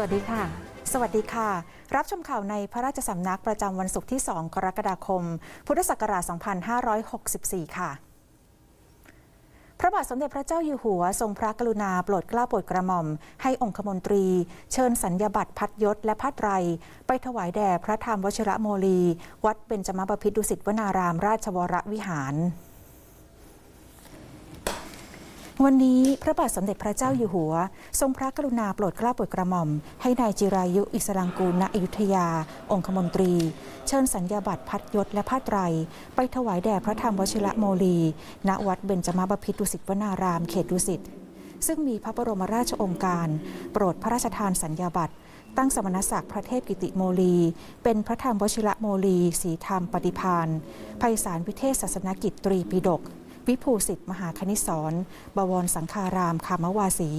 สวัสดีค่ะ สวัสดีค่ะ รับชมข่าวในพระราชสำนักประจำวันศุกร์ที่ 2 กรกฎาคม พุทธศักราช 2564 ค่ะพระบาทสมเด็จพระเจ้าอยู่หัวทรงพระกรุณาโปรดเกล้าโปรดกระหม่อม ให้องคมนตรี เชิญสัญญาบัตรพัดยศและพัดไร ไปถวายแด่พระธรรมวชิระโมลี วัดเบญจมบพิตรดุสิตวนารามราชวรวิหาร วันนี้พระบาทสมเด็จพระเจ้าอยู่หัว ทรงพระกรุณาโปรดเกล้าโปรดกระหม่อม ให้นายจิรายุอิสรังกูลณอยุธยา องคมนตรี เชิญสัญญาบัตรพัดยศและผ้าไตร ไปถวายแด่พระธรรมวชิระโมลี ณวัดเบญจมาบพิตรดุสิตวนาราม เขตดุสิตซึ่งมีพระบรมราชโองการ โปรดพระราชทานสัญญาบัตรตั้งสมณศักดิ์พระเทพกิติโมลี เป็นพระธรรมวชิระโมลีสีธรรมปฏิพานไพศาลวิเทศศาสนกิจตรีปิฎก วิภูสิทธิ์มหาคณิสรบวรสังฆารามคามวาสี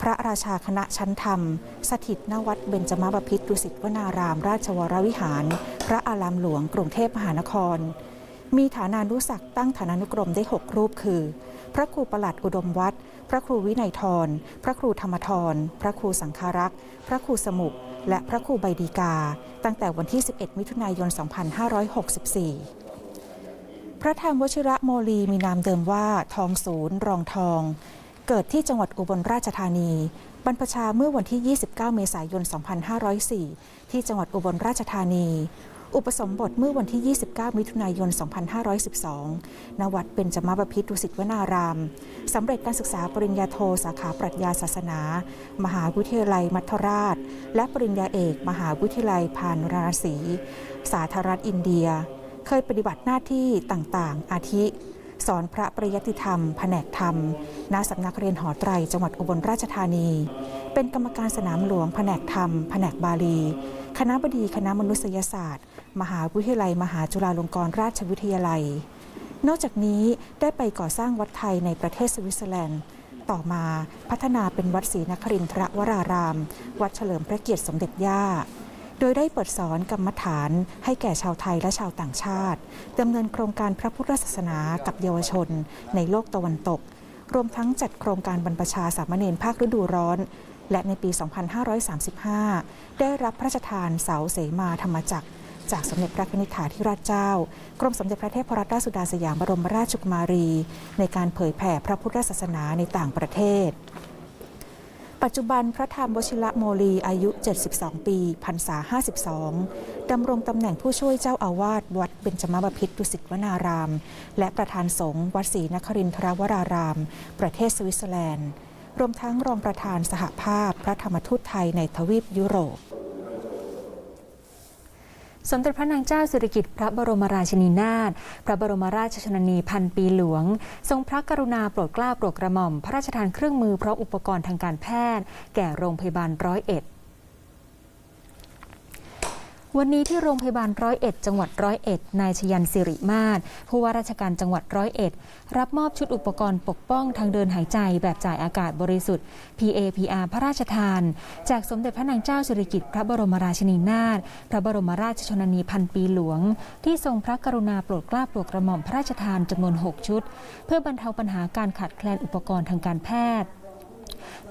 พระราชาคณะชั้นธรรม สถิตณวัดเบญจมบพิตรดุสิตวนาราม ราชวรวิหาร พระอารามหลวงกรุงเทพมหานคร มีฐานานุศักตั้งฐานานุกรมได้ 6 รูปคือ พระครูประหลัดอุดมวัดพระครูวินัยทร พระครูธรรมทร พระครูสังฆารักษ์ พระครูสมุกและพระครูใบดีกา ตั้งแต่วันที่ 11 มิถุนายน 2564 ระธรรมวชิระโมลีมีนามเดิมว่าทองศูนย์รองทอง เกิดที่จังหวัดอุบลราชธานี บรรพชาเมื่อวันที่ 29 เมษายน 2504 ที่จังหวัดอุบลราชธานี อุปสมบทเมื่อวันที่ 29 มิถุนายน 2512 ณ วัดเบญจมบพิตรดุสิตวนาราม สำเร็จการศึกษาปริญญาโทสาขาปรัชญาศาสนา มหาวิทยาลัยมัทราช และปริญญาเอก มหาวิทยาลัยพานราศีสาธารณรัฐอินเดีย เคยปฏิบัติหน้าที่ต่างๆ อาทิ สอนพระปริยติธรรม แผนกธรรม ณ สำนักเรียนหอไตร จังหวัดอุบลราชธานี เป็นกรรมการสนามหลวง แผนกธรรม แผนกบาลี คณะบดีคณะมนุษยศาสตร์ มหาวิทยาลัย มหาจุฬาลงกรณราชวิทยาลัย นอกจากนี้ได้ไปก่อสร้างวัดไทยในประเทศสวิตเซอร์แลนด์ต่อมาพัฒนาเป็นวัดศรีนครินทรวราราม วัดเฉลิมพระเกียรติสมเด็จย่า โดยได้เปิดสอนกรรมฐานให้แก่ชาวไทยและชาวต่างชาติดำเนินโครงการพระพุทธศาสนากับเยาวชน ในโลกตะวันตก รวมทั้งจัดโครงการบรรพชาสามเณรภาคฤดูร้อน และในปี 2535 ได้รับพระราชทานเสาเสมาธรรมจักรจากสมเด็จพระนิธิถาธิราชเจ้า กรมสมเด็จพระเทพรัตนราชสุดาสยามบรมราชกุมารี ในการเผยแผ่พระพุทธศาสนาในต่างประเทศ ปัจจุบันพระธรรมวชิระโมลีอายุ 72 ปีพรรษา 52 ดำรงตำแหน่งผู้ช่วยเจ้าอาวาสวัดเบญจมบพิตรดุสิตวนาราม และประธานสงฆ์วัดศรีนครินทรวราราม ประเทศสวิตเซอร์แลนด์ รวมทั้งรองประธานสหภาพพระธรรมทูตไทยในทวีปยุโรป สมเด็จพระนางเจ้าสิริกิติ์พระบรมราชินีนาถ พระบรมราชชนนีพันปีหลวง ทรงพระกรุณาโปรดเกล้าโปรดกระหม่อม พระราชทานเครื่องมือพร้อมอุปกรณ์ทางการแพทย์ แก่โรงพยาบาลร้อยเอ็ด วันนี้ที่โรงพยาบาลร้อยเอ็ดจังหวัดร้อยเอ็ดนายชยันสิริมาศผู้ว่าราชการจังหวัดร้อยเอ็ดรับมอบชุดอุปกรณ์ปกป้องทางเดินหายใจแบบจ่ายอากาศบริสุทธิ์ PAPR พระราชทาน จากสมเด็จพระนางเจ้าสิริกิติ์พระบรมราชินีนาถพระบรมราชชนนีพันปีหลวง ที่ทรงพระกรุณาโปรดเกล้าโปรดกระหม่อมพระราชทานจำนวน 6 ชุด เพื่อบรรเทาปัญหาการขาดแคลนอุปกรณ์ทางการแพทย์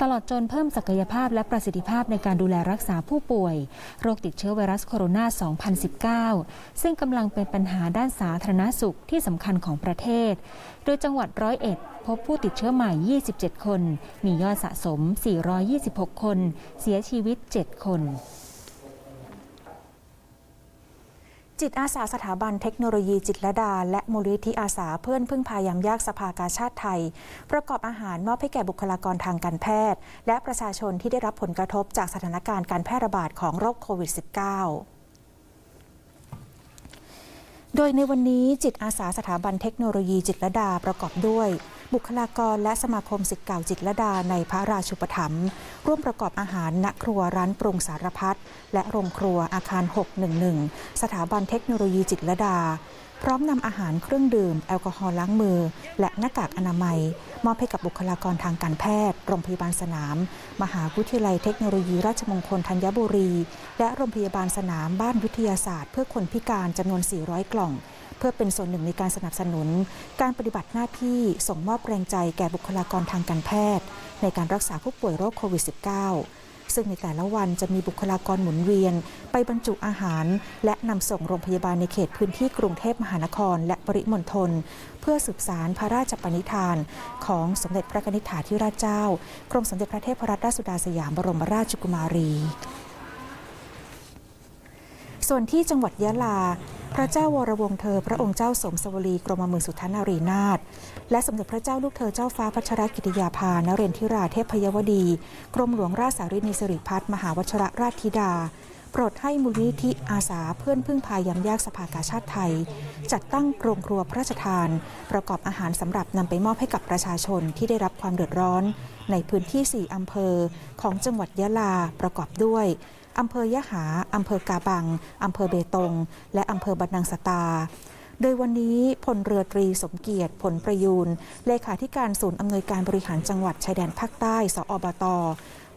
ตลอดจนเพิ่มศักยภาพและประสิทธิภาพในการดูแลรักษาผู้ป่วย โรคติดเชื้อไวรัสโคโรนา 2019 ซึ่งกำลังเป็นปัญหาด้านสาธารณสุขที่สำคัญของประเทศ โดยจังหวัดร้อยเอ็ดพบผู้ติดเชื้อใหม่ 27 คน มียอดสะสม 426 คน เสียชีวิต 7 คน จิตอาสาสถาบันเทคโนโลยีจิตรดา และมูลนิธิอาสาเพื่อนพึ่งพายามยากสภากาชาติไทย ประกอบอาหารมอบให้แก่บุคลากรทางการแพทย์ และประชาชนที่ได้รับผลกระทบจากสถานการณ์การแพร่ระบาดของโรคโควิด -19 โดยในวันนี้จิตอาสาสถาบันเทคโนโลยีจิตรดาประกอบด้วย บุคลากรและสมาคมสิทธิ์เก่าจิตรดาในพระราชุปถัมภ์ร่วมประกอบอาหารณครัวร้านปรุงสารพัดและโรงครัวอาคาร 611 สถาบันเทคโนโลยีจิตรดา พร้อมนำอาหารเครื่องดื่ม แอลกอฮอล์ล้างมือ และหน้ากากอนามัย มอบให้กับบุคลากรทางการแพทย์ โรงพยาบาลสนาม มหาวิทยาลัยเทคโนโลยีราชมงคลธัญบุรี และโรงพยาบาลสนามบ้านวิทยาศาสตร์ เพื่อคนพิการจำนวน 400 กล่อง พื่อเป็นส่วนหนึ่งในการสนับสนุน การปฏิบัติหน้าที่ส่งมอบแรงใจแก่บุคลากรทางการแพทย์ ในการรักษาผู้ป่วยโรคโควิด -19 ซึ่งในแต่ละวันจะมีบุคลากรหมุนเวียน ไปบรรจุอาหาร และนำส่งโรงพยาบาลในเขตพื้นที่กรุงเทพมหานคร และปริมณฑลเพื่อสืบสารพระราชปณิธาน ของสมเด็จพระนิธิถาธิราชเจ้ากรมสมเด็จพระเทพรัตนราชสุดาสยามบรมราชกุมารีส่วนที่จังหวัดยะลา พระเจ้าวรวงศ์เธอ พระองค์เจ้าสมสวรีกรมมื่นสุทธนารีนาถและสมเด็จพระเจ้าลูกเธอเจ้าฟ้าพัชรกิติยาภานเรนทิราเทพยวดี กรมหลวงราชสารินีสิริพัฒน์มหาวชรราชธิดา โปรดให้มูลนิธิอาสาเพื่อนพึ่งพายำยากสภากาชาติไทย จัดตั้งโรงครัวพระราชทาน ประกอบอาหารสำหรับนำไปมอบให้กับประชาชนที่ได้รับความเดือดร้อน ในพื้นที่ 4 อำเภอของจังหวัดยะลาประกอบด้วย อำเภอยะหาอำเภอกาบังอำเภอเบตง และอำเภอบันนังสตา โดยวันนี้พลเรือตรีสมเกียรติผลประยูนเลขาธิการศูนย์อำนวยการบริหารจังหวัดชายแดนภาคใต้ สอบต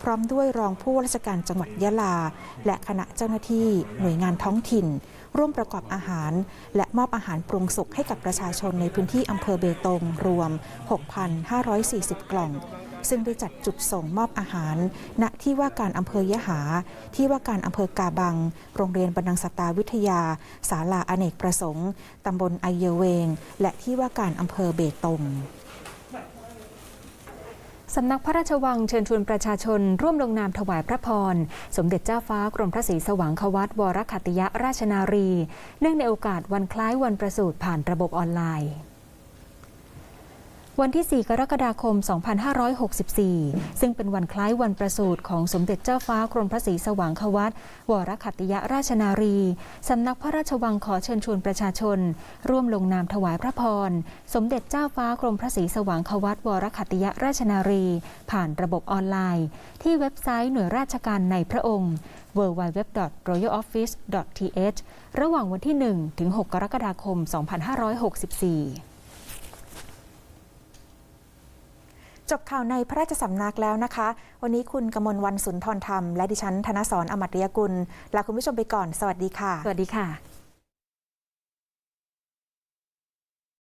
พร้อมด้วยรองผู้ว่าราชการจังหวัดยะลา และคณะเจ้าหน้าที่หน่วยงานท้องถิ่น ร่วมประกอบอาหาร และมอบอาหารปรุงสุกให้กับประชาชนในพื้นที่อำเภอเบตงรวม 6,540 กล่อง ซึ่งได้จัดจุดส่งมอบอาหาร ณที่ว่าการอำเภอยะหา ที่ว่าการอำเภอกาบัง โรงเรียนบรรนังสตาวิทยา ศาลาอเนกประสงค์ตำบลไอเยเวง และที่ว่าการอำเภอเบตงสำนักพระราชวังเชิญชวนประชาชน ร่วมลงนามถวายพระพร สมเด็จเจ้าฟ้ากรมพระศรีสว่างควัตวรคัตติยะราชนารี เนื่องในโอกาสวันคล้ายวันประสูติผ่านระบบออนไลน์ วันที่ 4 กรกฎาคม 2564 ซึ่งเป็นวันคล้ายวันประสูติของสมเด็จเจ้าฟ้ากรมพระศรีสว่างควัตวรคัตติยราชนารี สำนักพระราชวังขอเชิญชวนประชาชน ร่วมลงนามถวายพระพร สมเด็จเจ้าฟ้ากรมพระศรีสว่างควัตวรคัตติยราชนารี ผ่านระบบออนไลน์ ที่เว็บไซต์หน่วยราชการในพระองค์ www.royaloffice.th ระหว่างวันที่ 1 ถึง 6 กรกฎาคม 2564 จบข่าวในพระราชสำนักแล้วนะคะ วันนี้คุณกมลวันสุนทรธรรม และดิฉันธนสรอมตรยกุลลาคุณผู้ชมไปก่อน สวัสดีค่ะ สวัสดีค่ะ